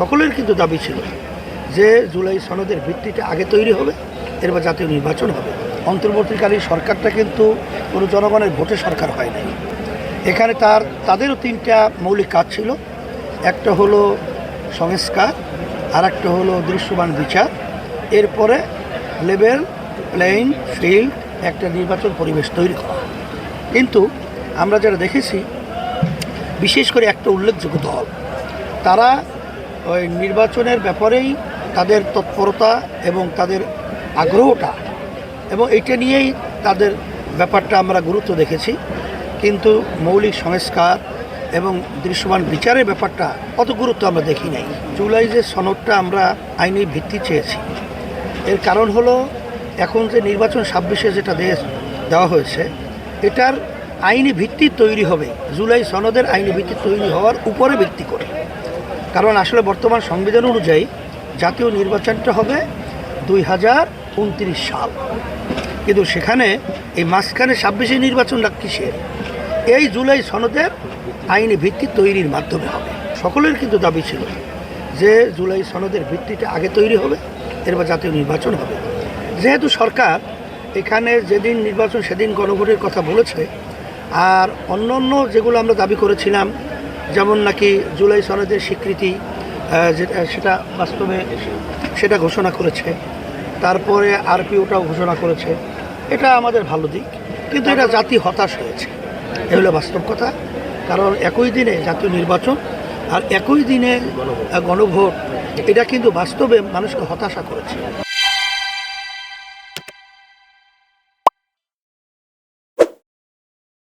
সকলের কিন্তু দাবি ছিল যে জুলাই সনদের ভিত্তিতে আগে তৈরি হবে, এরপর জাতীয় নির্বাচন হবে। অন্তর্বর্তীকালীন সরকারটা কিন্তু কোনো জনগণের ভোটে সরকার হয় নাই। এখানে তার, তাদেরও তিনটা মৌলিক কাজ ছিল। একটা হলো সংস্কার আর একটা হলো দৃশ্যমান বিচার। এরপরে লেভেল প্লেইং ফিল্ড, একটা নির্বাচন পরিবেশ তৈরি করা। কিন্তু আমরা যারা দেখেছি, বিশেষ করে একটা উল্লেখযোগ্য দল, তারা ওই নির্বাচনের ব্যাপারেই তাদের তৎপরতা এবং তাদের আগ্রহটা। এবং এটা নিয়েই তাদের ব্যাপারটা আমরা গুরুত্ব দেখেছি। কিন্তু মৌলিক সংস্কার এবং দৃশ্যমান বিচারের ব্যাপারটা অত গুরুত্ব আমরা দেখি নাই। জুলাই যে সনদটা আমরা আইনি ভিত্তি চেয়েছি, এর কারণ হলো এখন যে নির্বাচন ছাব্বিশে যেটা দেশ দেওয়া হয়েছে, এটার আইনি ভিত্তি তৈরি হবে, জুলাই সনদের আইনি ভিত্তি তৈরি হওয়ার উপরে ভিত্তি করে। কারণ আসলে বর্তমান সংবিধান অনুযায়ী জাতীয় নির্বাচনটা হবে দুই হাজার উনত্রিশ সাল। কিন্তু সেখানে এই মাঝখানে ছাব্বিশে নির্বাচনটা কিসের? এই জুলাই সনদের আইনি ভিত্তি তৈরির মাধ্যমে হবে। সকলের কিন্তু দাবি ছিল যে জুলাই সনদের ভিত্তিতে আগে তৈরি হবে, এরপর জাতীয় নির্বাচন হবে। যেহেতু সরকার এখানে যেদিন নির্বাচন সেদিন গণভোটের কথা বলেছে, আর অন্য অন্য যেগুলো আমরা দাবি করেছিলাম যেমন নাকি জুলাই সনদের স্বীকৃতি যেটা, সেটা বাস্তবে সেটা ঘোষণা করেছে। তারপরে আরপিওটাও ঘোষণা করেছে। এটা আমাদের ভালো দিক, কিন্তু এটা জাতি হতাশ হয়েছে। এ হলো বাস্তব কথা। কারণ একই দিনে জাতীয় নির্বাচন আর একই দিনে গণভোট, এটা কিন্তু বাস্তবে মানুষকে হতাশা করেছে।